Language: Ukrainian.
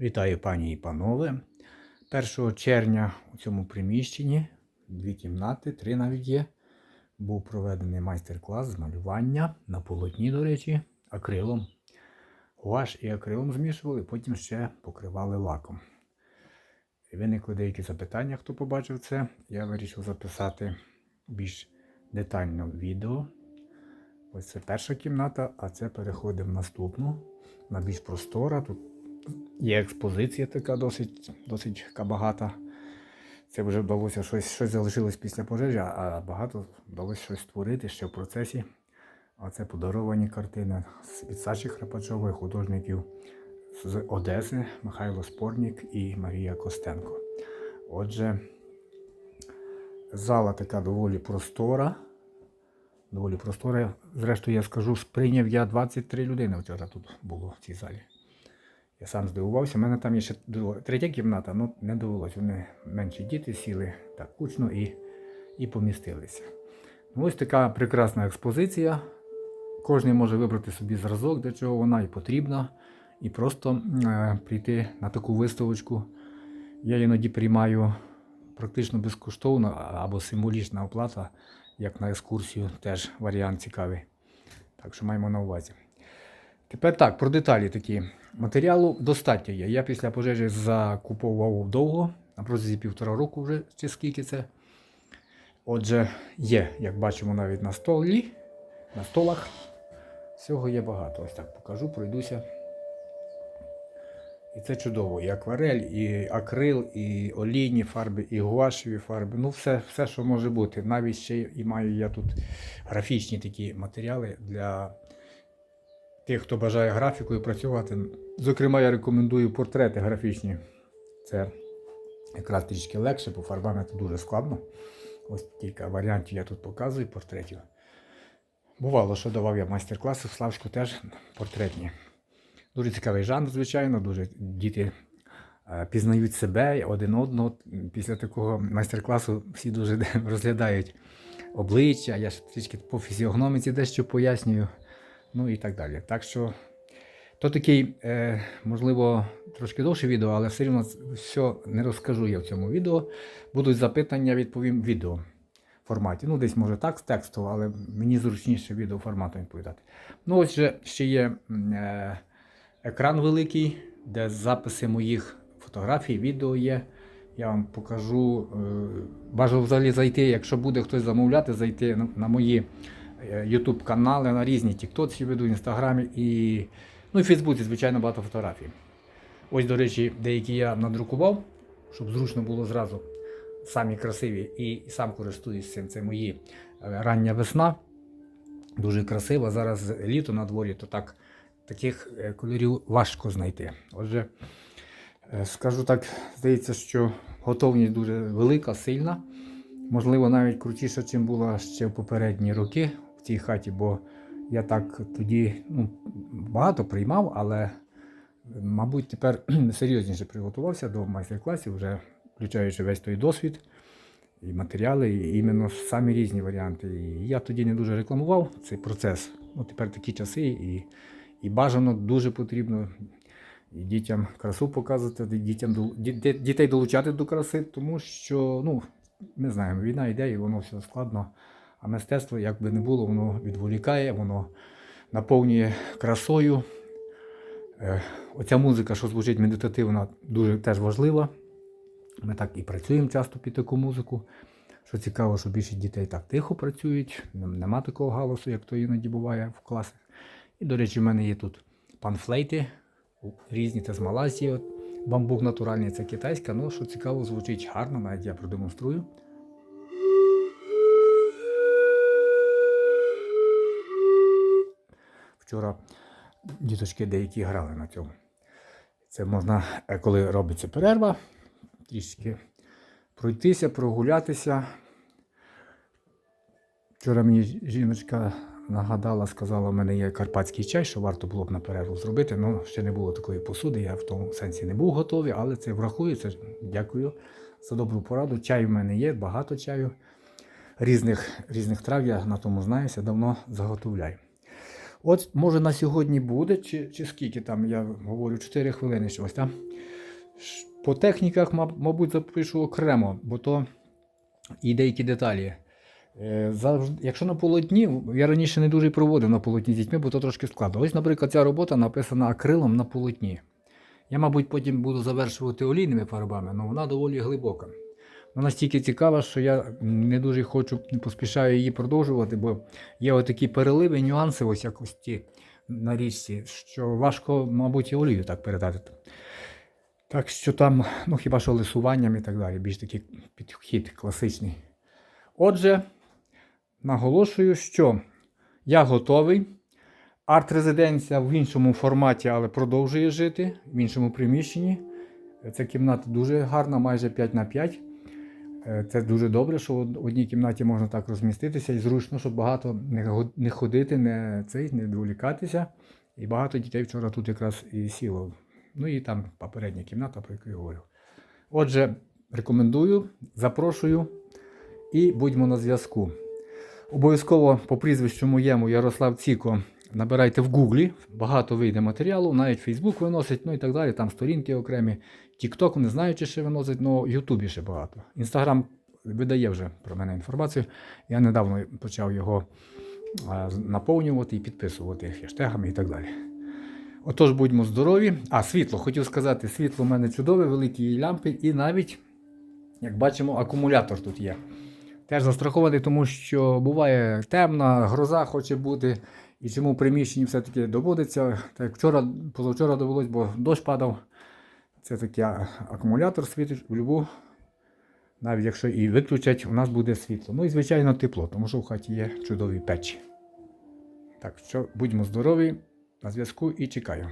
Вітаю пані і панове. 1 червня у цьому приміщенні, дві кімнати, три навіть є, був проведений майстер-клас з малювання на полотні, до речі, акрилом. Гуаш і акрилом змішували, потім ще покривали лаком. Виникли деякі запитання, хто побачив це. Я вирішив записати більш детально відео. Ось це перша кімната, а це переходимо в наступну. На більш простора. Тут Є експозиція така досить, досить багата. Це вже вдалося щось, щось залишилось після пожежі, а багато вдалося щось створити ще в процесі. А це подаровані картини від Саші Храпачової, художників з Одеси, Михайло Спорнік і Марія Костенко. Отже, зала така доволі простора. Доволі простора. Зрештою, я скажу, сприйняв я 23 людини вчора тут було в цій залі. Я сам здивувався. У мене там є ще третя кімната, ну не довелось. Вони менші діти сіли так кучно і, і помістилися. Ну, ось така прекрасна експозиція. Кожен може вибрати собі зразок, для чого вона і потрібна, і просто е, прийти на таку виставочку. Я іноді приймаю практично безкоштовно або символічна оплата, як на екскурсію, теж варіант цікавий. Так що маємо на увазі. Тепер так, про деталі такі. Матеріалу достатньо є. Я після пожежі закуповував довго, на протязі півтора року вже чи скільки це. Отже, є, як бачимо, навіть на столі, на столах. Всього є багато. Ось так покажу, пройдуся. І це чудово. І акварель, і акрил, і олійні фарби, і гуашеві фарби. Ну, все, все, що може бути. Навіть ще і маю я тут графічні такі матеріали для тих, хто бажає графікою працювати. Зокрема, я рекомендую портрети графічні. Це якраз трішки легше, бо фарбами це дуже складно. Ось кілька варіантів я тут показую портретів. Бувало, що давав я майстер-класи в Славську теж портретні. Дуже цікавий жанр, звичайно, дуже діти е, пізнають себе один одного. Після такого майстер-класу всі дуже розглядають обличчя. Я ж трішки по фізіогноміці дещо пояснюю ну і так далі. Так що то такий, е, можливо, трошки довше відео, але все рівно все не розкажу я в цьому відео. Будуть запитання, відповім в відео форматі. Ну, десь може так з тексту, але мені зручніше відео форматом відповідати. Ну, ось же ще є е, екран великий, де записи моїх фотографій, відео є. Я вам покажу. Е, бажано взагалі зайти, якщо буде хтось замовляти, зайти на, мої YouTube канали, на різні тіктоці веду, в інстаграмі і, ну, в Фейсбуці, звичайно, багато фотографій. Ось, до речі, деякі я надрукував, щоб зручно було зразу. Самі красиві і сам користуюсь цим. Це мої е, рання весна. Дуже красива. Зараз літо на дворі, то так, таких е, кольорів важко знайти. Отже, е, скажу так, здається, що готовність дуже велика, сильна. Можливо, навіть крутіша, ніж була ще в попередні роки в цій хаті, бо я так тоді ну, багато приймав, але, мабуть, тепер серйозніше приготувався до майстер-класів, вже включаючи весь той досвід і матеріали, і іменно самі різні варіанти. І я тоді не дуже рекламував цей процес. Ну, тепер такі часи, і, і бажано дуже потрібно і дітям красу показувати, дітям дітей долучати до краси, тому що, ну, ми знаємо, війна йде і воно все складно. А мистецтво, як би не було, воно відволікає, воно наповнює красою. Е, Оця музика, що звучить медитативна, дуже теж важлива. Ми так і працюємо часто під таку музику. Що цікаво, що більшість дітей так тихо працюють, нема такого галасу, як то іноді буває в класах. І, до речі, в мене є тут панфлейти, різні, це з Малайзії. Бамбук натуральний, це китайська, ну що цікаво, звучить гарно, навіть я продемонструю. Вчора діточки деякі грали на цьому. Це можна, е, коли робиться перерва, трішки пройтися, прогулятися. Вчора мені жіночка нагадала, сказала, у мене є карпатський чай, що варто було б на перерву зробити. Ну, ще не було такої посуди, я в тому сенсі не був готовий, але це врахується. Дякую за добру пораду. Чай в мене є, багато чаю. Різних, різних трав я на тому знаюся, давно заготовляю. От може на сьогодні буде, чи, чи скільки там, я говорю, 4 хвилини щось, так? По техніках, мабуть, запишу окремо, бо то і деякі деталі. Е, якщо на полотні, я раніше не дуже проводив на полотні з дітьми, бо то трошки складно. Ось, наприклад, ця робота написана акрилом на полотні. Я, мабуть, потім буду завершувати олійними фарбами, але вона доволі глибока. Вона настільки цікава, що я не дуже хочу, не поспішаю її продовжувати, бо є отакі переливи, нюанси, ось як ось ті на річці, що важко, мабуть, і олію так передати. Так що там, ну хіба що лисуванням і так далі, більш такий підхід класичний. Отже, наголошую, що я готовий. Арт-резиденція в іншому форматі, але продовжує жити в іншому приміщенні. Ця кімната дуже гарна, майже 5 на 5. Е, Це дуже добре, що в одній кімнаті можна так розміститися і зручно, щоб багато не ходити, не, цей, не відволікатися. І багато дітей вчора тут якраз і сіло. Ну і там попередня кімната, про яку я говорив. Отже, рекомендую, запрошую і будьмо на зв'язку. Обов'язково по прізвищу моєму Ярослав Ціко набирайте в Гуглі, багато вийде матеріалу, навіть Фейсбук виносить, ну і так далі, там сторінки окремі. Тікток не знаю, чи ще виносить, але Ютубі ще багато. Інстаграм видає вже про мене інформацію. Я недавно почав його а, наповнювати і підписувати хештегами і так далі. Отож, будьмо здорові. А, світло, хотів сказати, світло в мене чудове, великі лямпи, і навіть, як бачимо, акумулятор тут є. Теж застрахований, тому що буває темна, гроза хоче бути, і чому приміщенні все-таки доводиться. Так як вчора, позавчора довелось, бо дощ падав. Це такий акумулятор світить в любу. Навіть якщо і виключать, у нас буде світло. Ну і звичайно тепло, тому що в хаті є чудові печі. Так що будьмо здорові, на зв'язку і чекаю.